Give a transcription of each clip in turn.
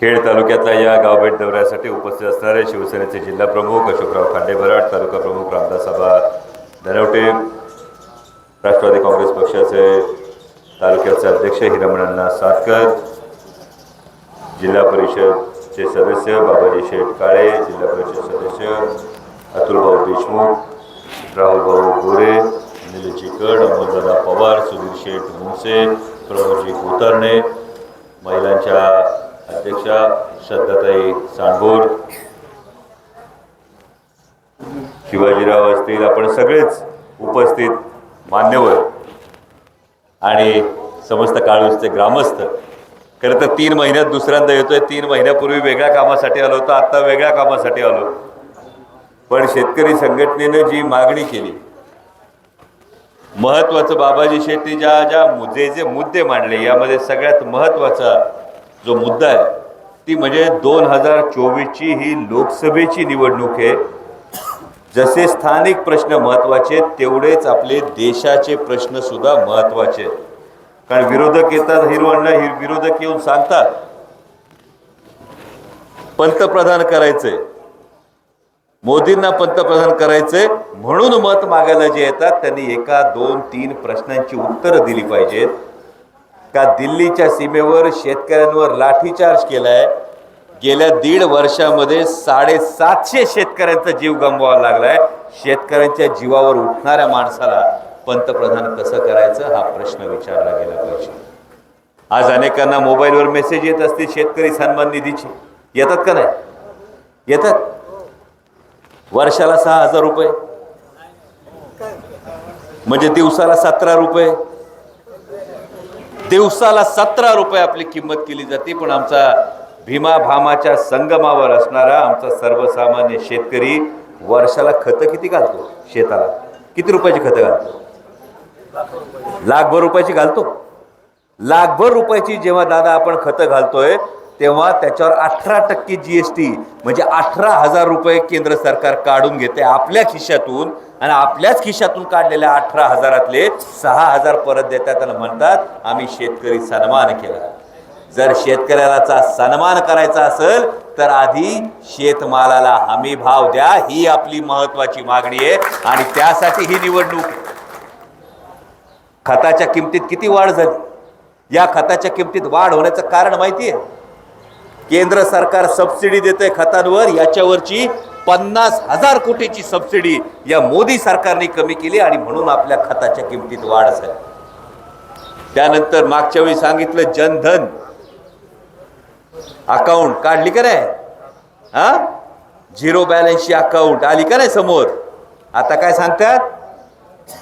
खेड तालुक्यातल्या या गावभेट दौऱ्यासाठी उपस्थित असणारे शिवसेनेचे जिल्हा प्रमुख अशोकराव खांडे बराड तालुका प्रमुख रामदास आबा धनवटे राष्ट्रवादी काँग्रेस पक्षाचे तालुक्याचे अध्यक्ष हिरमणांना सातकर जिल्हा परिषदचे सदस्य बाबाजी शेठ काळे जिल्हा परिषद सदस्य अतुलभाऊ देशमुख राहुलभाऊ गोरे निलजी कड अमोलदादा पवार सुधीर शेठ मुंसे प्रमोदजी कुतरणे महिलांच्या अध्यक्षा श्रद्धाताई सांडगोर शिवाजीराव असतील आपण सगळेच उपस्थित मान्यवर आणि समस्त काळूसचे ग्रामस्थ. खरं तर तीन महिन्यात दुसऱ्यांदा येतोय तीन महिन्यापूर्वी वेगळ्या कामासाठी आलो होतो आत्ता वेगळ्या कामासाठी आलो. पण शेतकरी संघटनेनं जी मागणी केली महत्वाचं बाबाजी शेट्टी ज्या ज्या जे जे मुद्दे मांडले यामध्ये सगळ्यात महत्त्वाचा जो मुद्दा आहे ती म्हणजे दोन हजार चोवीसची ही लोकसभेची निवडणूक आहे. जसे स्थानिक प्रश्न महत्त्वाचे तेवढेच आपले देशाचे प्रश्न सुद्धा महत्त्वाचे. कारण विरोधक येतात हिरवणला हिर विरोधक येऊन सांगतात. पंतप्रधान करायचंय. मोदींना पंतप्रधान करायचंय म्हणून मत मागायला जे येतात त्यांनी एका दोन तीन प्रश्नांची उत्तरं दिली पाहिजेत. का दिल्लीच्या सीमेवर शेतकऱ्यांवर लाठीचार्ज केलाय? गेल्या दीड वर्षामध्ये साडेसातशे शेतकऱ्यांचा जीव गमवावा लागलाय. शेतकऱ्यांच्या जीवावर उठणाऱ्या माणसाला पंतप्रधान कसं करायचं हा प्रश्न विचारला गेला पाहिजे. आज अनेकांना मोबाईलवर मेसेज येत असतील शेतकरी सन्मान निधीचे. येतात का नाही? येतात. वर्षाला सहा हजार रुपये. म्हणजे दिवसाला सतरा रुपये. दिवसाला सतरा रुपये आपली किंमत केली जाते पण आमचा भीमा भामाच्या संगमावर असणारा आमचा सर्वसामान्य शेतकरी वर्षाला खतं किती घालतो शेताला? किती रुपयाची खतं घालतो? लाखभर रुपयाची घालतो. लाखभर रुपयाची जेव्हा दादा आपण खतं घालतोय तेव्हा त्याच्यावर अठरा टक्के जी एस टी म्हणजे अठरा हजार रुपये केंद्र सरकार काढून घेते आपल्या खिशातून. आणि आपल्याच खिशातून काढलेल्या अठरा हजारातले सहा हजार परत देतात त्याला म्हणतात आम्ही शेतकरी सन्मान केला. जर शेतकऱ्याचा सन्मान करायचा असेल तर आधी शेतमालाला हमी भाव द्या. ही आपली महत्वाची मागणी आहे. आणि त्यासाठी ही निवडणूक खताच्या किमतीत किती वाढ झाली? या खताच्या किमतीत वाढ होण्याचं कारण माहिती आहे? केंद्र सरकार सबसिडी देते खतांवर याच्यावरची पन्नास हजार कोटीची सबसिडी या मोदी सरकारने कमी केली आणि म्हणून आपल्या खताच्या किमतीत वाढ झाली. त्यानंतर मागच्या वेळी सांगितलं जनधन अकाउंट काढली का नाही? हा? झिरो बॅलन्सची अकाउंट आली का नाही समोर? आता काय सांगतात?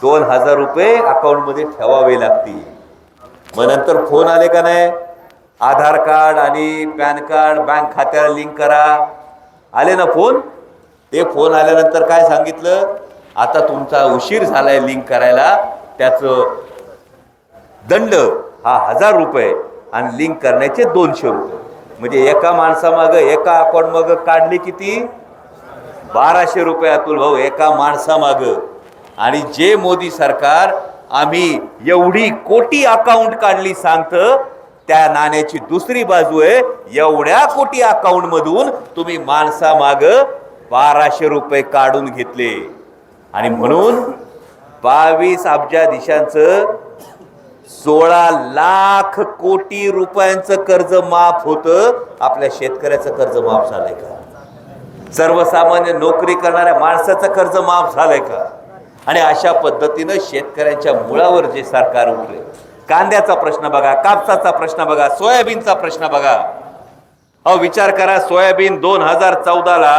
दोन हजार रुपये अकाउंटमध्ये ठेवावे लागतील. मग नंतर फोन आले का नाही? आधार कार्ड आणि पॅन कार्ड बँक खात्याला लिंक करा. आले ना फोन? ते फोन आल्यानंतर काय सांगितलं? आता तुमचा उशीर झालाय लिंक करायला. त्याचं दंड हा हजार रुपये आणि लिंक करण्याचे दोनशे रुपये. म्हणजे एका माणसामागं एका अकाउंट मग काढली किती? बाराशे रुपये अतुल भाऊ एका माणसामागं. आणि जे मोदी सरकार आम्ही एवढी कोटी अकाउंट काढली सांगतं त्या नाण्याची दुसरी बाजू आहे एवढ्या कोटी अकाउंट मधून तुम्ही माणसामाग बाराशे रुपये काढून घेतले. आणि म्हणून बावीस अब्जाधीशांचं सोळा लाख कोटी रुपयांचं कर्ज माफ होतं. आपल्या शेतकऱ्याचं कर्ज माफ झालंय का? सर्वसामान्य नोकरी करणाऱ्या माणसाचं कर्ज माफ झालंय का? आणि अशा पद्धतीनं शेतकऱ्यांच्या मुळावर जे सरकार उठले कांद्याचा प्रश्न बघा कापसाचा प्रश्न बघा सोयाबीनचा प्रश्न बघा. अहो विचार करा सोयाबीन दोन हजार चौदाला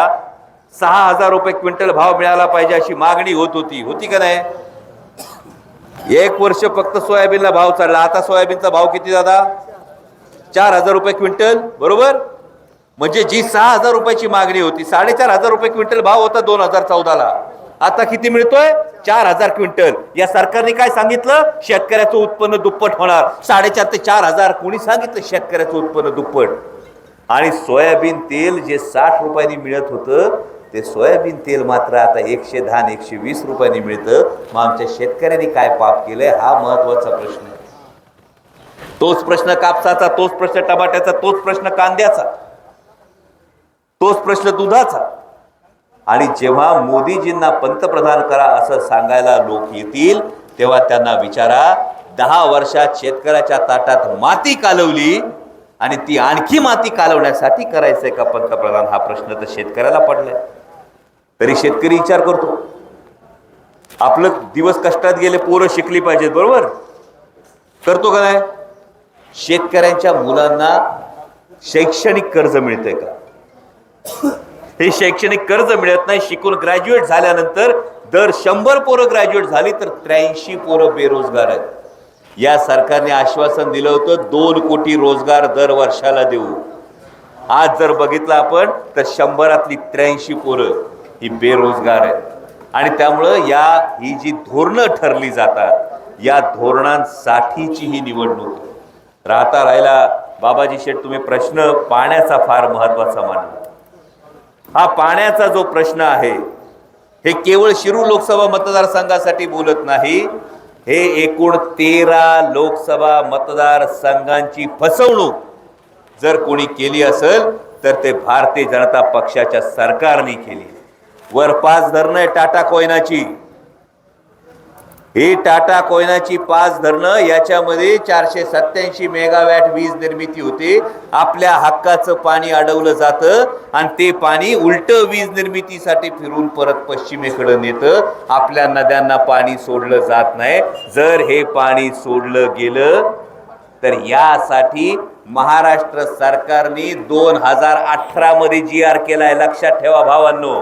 सहा हजार रुपये क्विंटल भाव मिळाला पाहिजे अशी मागणी होत होती. होती का नाही? एक वर्ष फक्त सोयाबीनला भाव चालला. आता सोयाबीनचा भाव किती दादा? चार हजार रुपये क्विंटल बरोबर? म्हणजे जी सहा हजार रुपयाची मागणी होती साडेचार हजार रुपये क्विंटल भाव होता दोन हजार चौदाला. आता किती मिळतोय? चार हजार क्विंटल. या सरकारने काय सांगितलं? शेतकऱ्याचं उत्पन्न दुप्पट होणार. साडेचार ते चार हजार. कोणी सांगितलं शेतकऱ्याचं उत्पन्न दुप्पट? आणि सोयाबीन तेल जे साठ रुपयांनी मिळत होतं ते सोयाबीन तेल मात्र आता एकशे दहा एकशे वीस रुपयांनी मिळतं. मग आमच्या शेतकऱ्यांनी काय पाप केलंय? हा महत्त्वाचा प्रश्न. तोच प्रश्न कापसाचा तोच प्रश्न टमाट्याचा तोच प्रश्न कांद्याचा. तोच प्रश्न दुधाचा. आणि जेव्हा मोदीजींना पंतप्रधान करा असं सांगायला लोक येतील तेव्हा त्यांना विचारा दहा वर्षात शेतकऱ्याच्या ताटात माती कालवली आणि ती आणखी माती कालवण्यासाठी करायचंय का पंतप्रधान? हा प्रश्न तर शेतकऱ्याला पडलाय. तरी शेतकरी विचार करतो. आपलं दिवस कष्टात गेले पोरं शिकली पाहिजेत बरोबर? करतो का नाही? शेतकऱ्यांच्या मुलांना शैक्षणिक कर्ज मिळतंय का? हे शैक्षणिक कर्ज मिळत नाही. शिकून ग्रॅज्युएट झाल्यानंतर दर शंभर पोरं ग्रॅज्युएट झाली तर त्र्याऐंशी पोरं बेरोजगार आहेत. या सरकारने आश्वासन दिलं होतं दोन कोटी रोजगार दर वर्षाला देऊ. आज जर बघितलं आपण तर शंभरातली त्र्याऐंशी पोरं ही बेरोजगार आहेत. आणि त्यामुळं या ही जी धोरणं ठरली जातात या धोरणांसाठीची ही निवडणूक राहता राहिला बाबाजी शेठ तुम्ही प्रश्न पाण्याचा फार महत्त्वाचा मानला. हा पाण्याचा जो प्रश्न आहे हे केवळ शिरू लोकसभा मतदारसंघासाठी बोलत नाही हे एकूण तेरा लोकसभा मतदारसंघांची फसवणूक जर कोणी केली असेल तर ते भारतीय जनता पक्षाच्या सरकारने केली. वर पाच धरणं आहे टाटा कोयनाची. ही टाटा कोयनाची पाच धरणं याच्यामध्ये चारशे सत्याऐंशी मेगावॅट वीज निर्मिती होते. आपल्या हक्काचं पाणी अडवलं जातं आणि ते पाणी उलट वीज निर्मितीसाठी फिरून परत पश्चिमेकडे नेतं. आपल्या नद्यांना पाणी सोडलं जात नाही. जर हे पाणी सोडलं गेलं तर यासाठी महाराष्ट्र सरकारने दोन हजार अठरा मध्ये जी आर केलाय लक्षात ठेवा भावांनो.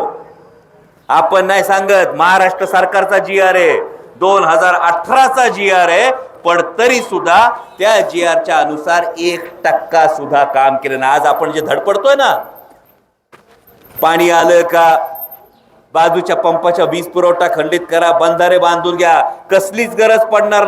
आपण नाही सांगत महाराष्ट्र सरकारचा जी आर आहे. दोन हजार अठराचा जी आर आहे पण तरी सुद्धा त्या जी आरच्या अनुसार एक टक्का सुद्धा काम केलं नाही. आज आपण जे धडपडतोय ना पाणी आलं का बाजूच्या पंपाच्या वीज पुरवठा खंडित करा बंधारे बांधून घ्या कसलीच गरज पडणार नाही.